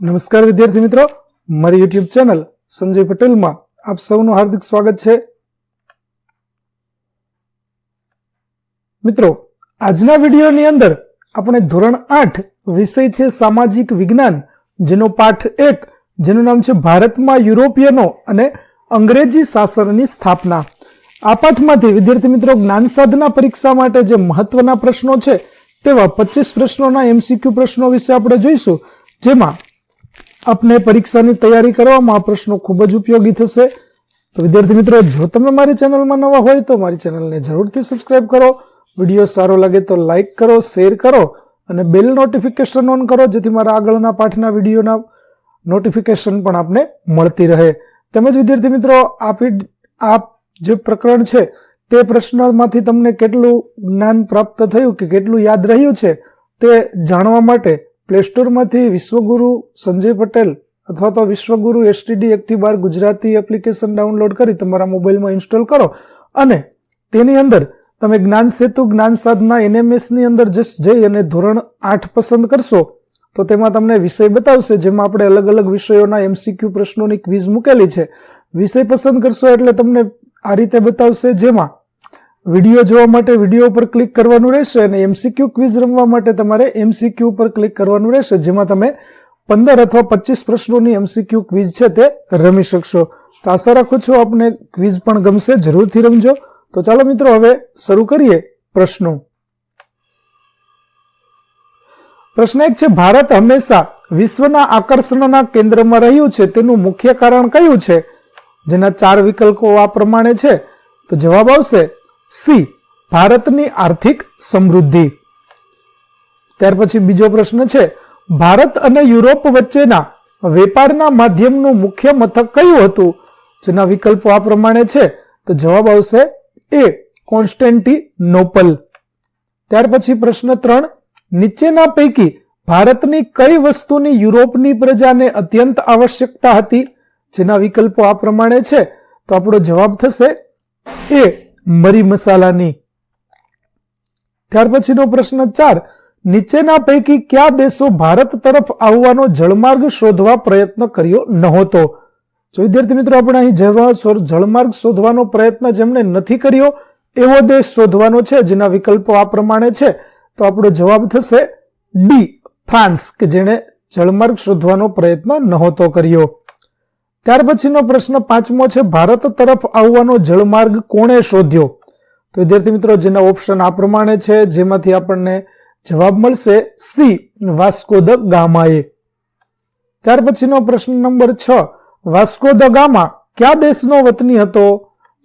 નમસ્કાર વિદ્યાર્થી મિત્રો. મારી યુટ્યુબ ચેનલ સંજય પટેલમાં આપ સૌનું હાર્દિક સ્વાગત છે. મિત્રો, આજના વિડીયોની અંદર આપણે ધોરણ આઠ વિષય છે સામાજિક વિજ્ઞાન, જેનો પાઠ એક, જેનું નામ છે ભારતમાં યુરોપિયનો અને અંગ્રેજી શાસનની સ્થાપના. આ પાઠમાંથી વિદ્યાર્થી મિત્રો જ્ઞાન સાધના પરીક્ષા માટે જે મહત્વના પ્રશ્નો છે, તેવા પચીસ પ્રશ્નોના એમસીક્યુ પ્રશ્નો વિશે આપણે જોઈશું, જેમાં આપને પરીક્ષાની તૈયારી કરવામાં આ પ્રશ્નો ખૂબ જ ઉપયોગી થશે. તો વિદ્યાર્થી મિત્રો, જો તમે મારી ચેનલમાં નવા હોય તો મારી ચેનલને જરૂરથી સબસ્ક્રાઇબ કરો. વીડિયો સારો લાગે તો લાઇક કરો શેર કરો અને બેલ નોટિફિકેશન ઓન કરો, જેથી મારા આગળના પાઠના વિડીયોના નોટિફિકેશન પણ આપને મળતી રહે. તેમજ વિદ્યાર્થી મિત્રો આપી આપ જે પ્રકરણ છે, તે પ્રશ્નમાંથી તમને કેટલું જ્ઞાન પ્રાપ્ત થયું કે કેટલું યાદ રહ્યું છે, તે જાણવા માટે પ્લે સ્ટોરમાંથી વિશ્વગુરુ સંજય પટેલ અથવા તો વિશ્વગુરુ એસટીડી એકથી બાર ગુજરાતી એપ્લિકેશન ડાઉનલોડ કરી તમારા મોબાઈલમાં ઇન્સ્ટોલ કરો. અને તેની અંદર તમે જ્ઞાન સેતુ, જ્ઞાન સાધના એનએમએસની અંદર જસ્ટ જઈ અને ધોરણ આઠ પસંદ કરશો, તો તેમાં તમને વિષય બતાવશે, જેમાં આપણે અલગ અલગ વિષયોના એમસીક્યુ પ્રશ્નોની ક્વિઝ મૂકેલી છે. વિષય પસંદ કરશો એટલે તમને આ રીતે બતાવશે, જેમાં વીડિયો જોવા માટે વીડિયો ઉપર ક્લિક કરવાનું રહેશે અને એમસીક્યુ ક્વિઝ રમવા માટે તમારે એમસીક્યુ ઉપર ક્લિક કરવાનું રહેશે, જેમાં તમે પંદર અથવા પચીસ પ્રશ્નોની એમસીક્યુ ક્વિઝ છે તે રમી શકશો. તો આશા રાખું છું આપને ક્વિઝ પણ ગમશે, જરૂરથી રમજો. તો ચાલો મિત્રો, હવે શરૂ કરીએ પ્રશ્નો. પ્રશ્ન એક છે, ભારત હંમેશા વિશ્વના આકર્ષણના કેન્દ્રમાં રહ્યું છે. તેનું મુખ્ય કારણ કયું છે? જેના ચાર વિકલ્પો આ પ્રમાણે છે. તો જવાબ આવશે સી, ભારતની આર્થિક સમૃદ્ધિ. ત્યાર પછી બીજો પ્રશ્ન છે, ભારત અને યુરોપ વચ્ચેના વેપારના માધ્યમનું મુખ્ય મથક કયું હતું? જેના વિકલ્પો આ પ્રમાણે છે, તો જવાબ આવશે એ કોન્સ્ટેન્ટી નોપલ ત્યાર પછી પ્રશ્ન ત્રણ, નીચેના પૈકી ભારતની કઈ વસ્તુની યુરોપની પ્રજાને અત્યંત આવશ્યકતા હતી? જેના વિકલ્પો આ પ્રમાણે છે, તો આપણો જવાબ થશે એ મરી મસાલાની. ત્યાર પછીનો પ્રશ્ન ચાર, નીચેના પૈકી કયા દેશો ભારત તરફ આવવાનો જળમાર્ગ શોધવા પ્રયત્ન કર્યો નહોતો? જો વિદ્યાર્થી મિત્રો, આપણે અહીં જળમાર્ગ શોધવાનો પ્રયત્ન જેમણે નથી કર્યો, એવો દેશ શોધવાનો છે જેના વિકલ્પો આ પ્રમાણે છે. તો આપણો જવાબ થશે ડી, ફ્રાન્સ, કે જેણે જળમાર્ગ શોધવાનો પ્રયત્ન નહોતો કર્યો. ત્યાર પછીનો પ્રશ્ન પાંચમો છે, ભારત તરફ આવવાનો જળમાર્ગ કોણે શોધ્યો? તો વિદ્યાર્થી મિત્રો, જેના ઓપ્શન આ પ્રમાણે છે, જેમાંથી આપણને જવાબ મળશે સી વાસ્કો દ ગામાએ. ત્યાર પછીનો પ્રશ્ન નંબર છ, વાસ્કો દ ગામા કયા દેશનો વતની હતો?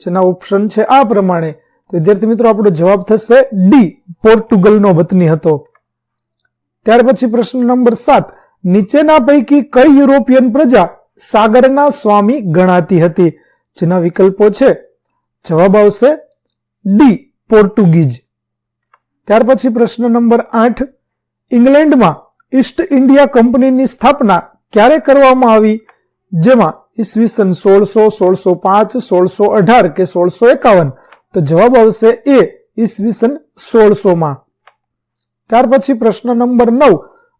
જેના ઓપ્શન છે આ પ્રમાણે. તો વિદ્યાર્થી મિત્રો, આપણો જવાબ થશે ડી પોર્ટુગલનો વતની હતો. ત્યાર પછી પ્રશ્ન નંબર સાત, નીચેના પૈકી કઈ યુરોપિયન પ્રજા સાગરના સ્વામી ગણાતી હતી. જેના વિકલ્પો છે, જવાબ આવશે ડી પોર્ટુગીઝ. ત્યાર પછી પ્રશ્ન નંબર આઠ, ઇંગ્લેન્ડમાં ઈસ્ટ ઇન્ડિયા કંપનીની સ્થાપના ક્યારે કરવામાં આવી? જેમાં ઈસવીસન સોળસો સોળસો પાંચ, સોળસો અઢાર કે સોળસો એકાવન? તો જવાબ આવશે એ ઈસવીસન સોળસોમાં. ત્યાર પછી પ્રશ્ન નંબર નવ,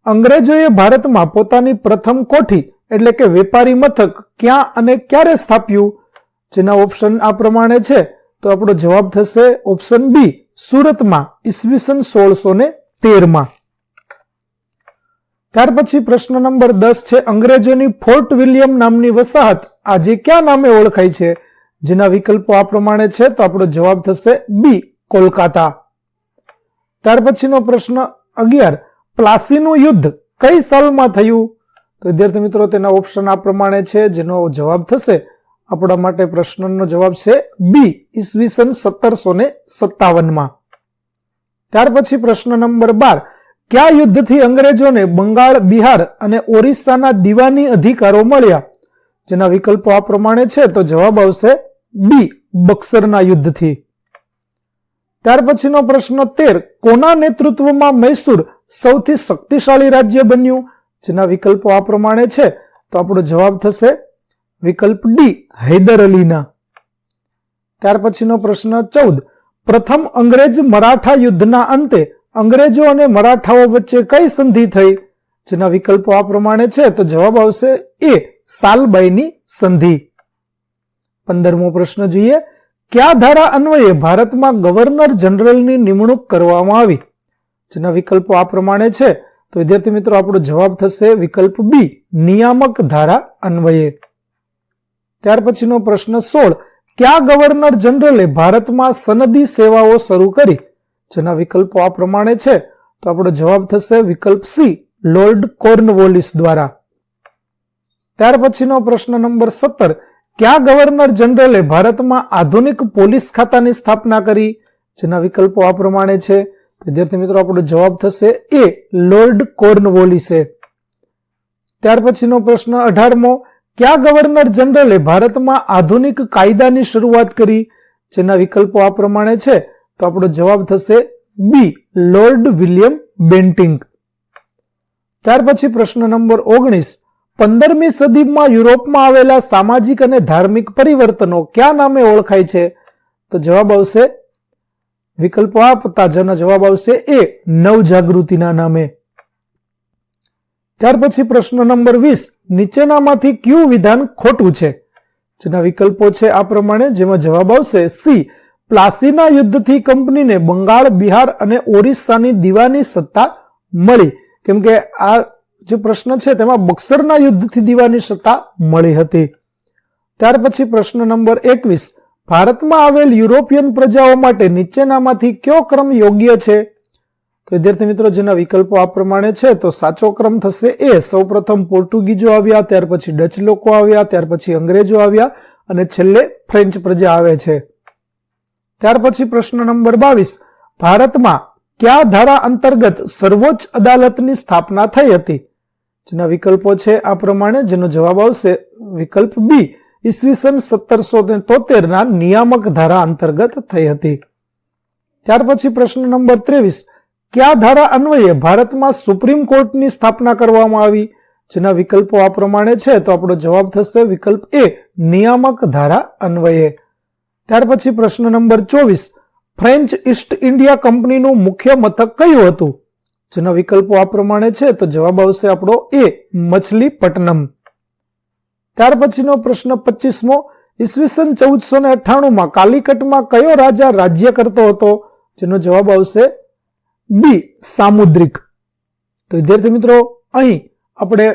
અંગ્રેજોએ ભારતમાં પોતાની પ્રથમ કોઠી એટલે કે વેપારી મથક ક્યાં અને ક્યારે સ્થાપ્યું? જેના ઓપ્શન આ પ્રમાણે છે. તો આપણો જવાબ થશે ઓપ્શન બી સુરતમાં, ઈસવીસન સોળસો ને તેરમાં. ત્યાર પછી પ્રશ્ન નંબર દસ છે, અંગ્રેજોની ફોર્ટ વિલિયમ નામની વસાહત આજે ક્યાં નામે ઓળખાય છે? જેના વિકલ્પો આ પ્રમાણે છે, તો આપણો જવાબ થશે બી કોલકાતા. ત્યાર પછીનો પ્રશ્ન અગિયાર, પ્લાસીનું યુદ્ધ કઈ સાલમાં થયું? વિદ્યાર્થી મિત્રો, તેના ઓપ્શન આ પ્રમાણે છે. જેનો જવાબ થશે, આપણા માટે પ્રશ્નનો જવાબ છે બી ઈસવીસન સત્તરસો ને સત્તાવનમાં. ત્યાર પછી પ્રશ્ન નંબર બાર, કયા યુદ્ધથી અંગ્રેજોને બંગાળ, બિહાર અને ઓરિસ્સાના દીવાની અધિકારો મળ્યા? જેના વિકલ્પો આ પ્રમાણે છે, તો જવાબ આવશે બી બક્સરના યુદ્ધથી. ત્યાર પછીનો પ્રશ્ન તેર, કોના નેતૃત્વમાં મૈસૂર સૌથી શક્તિશાળી રાજ્ય બન્યું? જેના વિકલ્પો આ પ્રમાણે છે, તો આપણો જવાબ થશે વિકલ્પ ડી હૈદર અલીના. ત્યાર પછીનો પ્રશ્ન ચૌદ. પ્રથમ અંગ્રેજ મરાઠા યુદ્ધના અંતે અંગ્રેજો અને મરાઠાઓ વચ્ચે કઈ સંધિ થઈ? જેના વિકલ્પો આ પ્રમાણે છે, તો જવાબ આવશે એ, સાલબાઈની સંધિ. પંદરમો પ્રશ્ન જોઈએ. કયા ધારા અન્વયે ભારતમાં ગવર્નર જનરલની નિમણૂક કરવામાં આવી? જેના વિકલ્પો આ પ્રમાણે છે તો વિદ્યાર્થી મિત્રો, આપણો જવાબ થશે વિકલ્પ બી, નિયામક ધારા અન્વયે. ત્યાર પછીનો પ્રશ્ન સોળ, ક્યાં ગવર્નર જનરલે ભારતમાં સનદી સેવાઓ શરૂ કરી? જેના વિકલ્પો આ પ્રમાણે છે. તો આપણો જવાબ થશે વિકલ્પ સી, લોર્ડ કોર્નવોલિસ દ્વારા. ત્યાર પછીનો પ્રશ્ન નંબર સત્તર, ક્યાં ગવર્નર જનરલે ભારતમાં આધુનિક પોલીસ ખાતાની સ્થાપના કરી? જેના વિકલ્પો આ પ્રમાણે છે. વિદ્યાર્થી મિત્રો, આપણો જવાબ થશે એ લોર્ડ કોર્નવોલિસે ત્યાર પછીનો પ્રશ્ન અઢારમો, કયા ગવર્નર જનરલે ભારતમાં આધુનિક કાયદાની શરૂઆત કરી? જેના વિકલ્પો આ પ્રમાણે છે. તો આપણો જવાબ થશે બી, લોર્ડ વિલિયમ બેન્ટિંગ ત્યાર પછી પ્રશ્ન નંબર ઓગણીસ, પંદરમી સદીમાં યુરોપમાં આવેલા સામાજિક અને ધાર્મિક પરિવર્તનો કયા નામે ઓળખાય છે? તો જવાબ આવશે વિકલ્પો આપતા જેનો જવાબ આવશે એ, નવજાગૃતિના નામે. ત્યાર પછી પ્રશ્ન નંબર વીસ, નીચેનામાંથી કયું વિધાન ખોટું છે? જેના વિકલ્પો છે આ પ્રમાણે, જેમાં જવાબ આવશે સી, પ્લાસીના યુદ્ધથી કંપનીને બંગાળ, બિહાર અને ઓરિસ્સાની દીવાની સત્તા મળી. કેમ કે આ જે પ્રશ્ન છે, તેમાં બક્સરના યુદ્ધથી દીવાની સત્તા મળી હતી. ત્યાર પછી પ્રશ્ન નંબર એકવીસ ભારતમાં આવેલ યુરોપિયન પ્રજાઓ માટે નીચેનામાંથી કયો ક્રમ યોગ્ય છે? તો વિદ્યાર્થી મિત્રો, જેના વિકલ્પો આ પ્રમાણે છે, તો સાચો ક્રમ થશે એ. સૌપ્રથમ પોર્ટુગીઝો આવ્યા, ત્યાર પછી ડચ લોકો આવ્યા, ત્યાર પછી અંગ્રેજો આવ્યા અને છેલ્લે ફ્રેન્ચ પ્રજા આવે છે. ત્યાર પછી પ્રશ્ન નંબર બાવીસ. ભારતમાં કયા ધારા અંતર્ગત સર્વોચ્ચ અદાલતની સ્થાપના થઈ હતી? જેના વિકલ્પો છે આ પ્રમાણે, જેનો જવાબ આવશે વિકલ્પ બી. ઈસવીસન સત્તરસો તોતેરના નિયામક ધારા અંતર્ગત થઈ હતી. ત્યાર પછી પ્રશ્ન નંબર ત્રેવીસ, કયા ધારા અન્વયે ભારતમાં સુપ્રીમ કોર્ટની સ્થાપના કરવામાં આવી? જેના વિકલ્પો આ પ્રમાણે છે, તો આપણો જવાબ થશે વિકલ્પ એ, નિયામક ધારા અન્વયે. ત્યાર પછી પ્રશ્ન નંબર ચોવીસ, ફ્રેન્ચ ઈસ્ટ ઇન્ડિયા કંપનીનું મુખ્ય મથક કયું હતું? જેના વિકલ્પો આ પ્રમાણે છે, તો જવાબ આવશે આપણો એ, મછલીપટ્ટનમ. ત્યાર પછીનો પ્રશ્ન પચીસમો ઈસવીસન ચૌદસો ને અઠ્ઠાણુંમાં કાલિકટમાં કયો રાજા રાજ્ય કરતો હતો? જેનો જવાબ આવશે બી, સામુદ્રિક. તો વિદ્યાર્થી મિત્રો, અહીં આપણે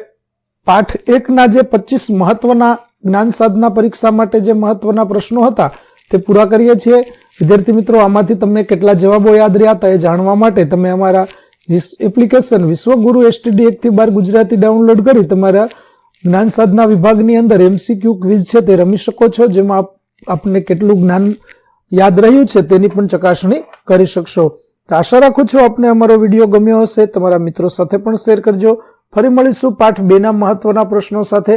પાઠ એકના જે પચીસ મહત્વના જ્ઞાન સાધના પરીક્ષા માટે જે મહત્વના પ્રશ્નો હતા, તે પૂરા કરીએ છીએ. વિદ્યાર્થી મિત્રો, આમાંથી તમને કેટલા જવાબો યાદ રહ્યા હતા એ જાણવા માટે તમે અમારા એપ્લિકેશન વિશ્વગુરુ એસટીડી એકથી બાર ગુજરાતી ડાઉનલોડ કરી તમારા જ્ઞાન સાધના વિભાગની અંદર એમસીક્યુ ક્વિઝ છે તે રમી શકો છો, જેમાં આપને કેટલું જ્ઞાન યાદ રહ્યું છે તેની પણ ચકાસણી કરી શકશો. તો આશા રાખું છું આપને અમારો વીડિયો ગમ્યો હશે. તમારા મિત્રો સાથે પણ શેર કરજો. ફરી મળીશું પાઠ બેના મહત્વના પ્રશ્નો સાથે.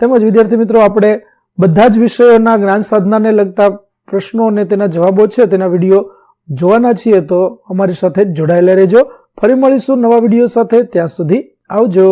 તેમજ વિદ્યાર્થી મિત્રો, આપણે બધા જ વિષયોના જ્ઞાન સાધનાને લગતા પ્રશ્નો અને તેના જવાબો છે તેના વીડિયો જોવાના છીએ, તો અમારી સાથે જોડાયેલા રહેજો. ફરી મળીશું નવા વીડિયો સાથે. ત્યાં સુધી આવજો.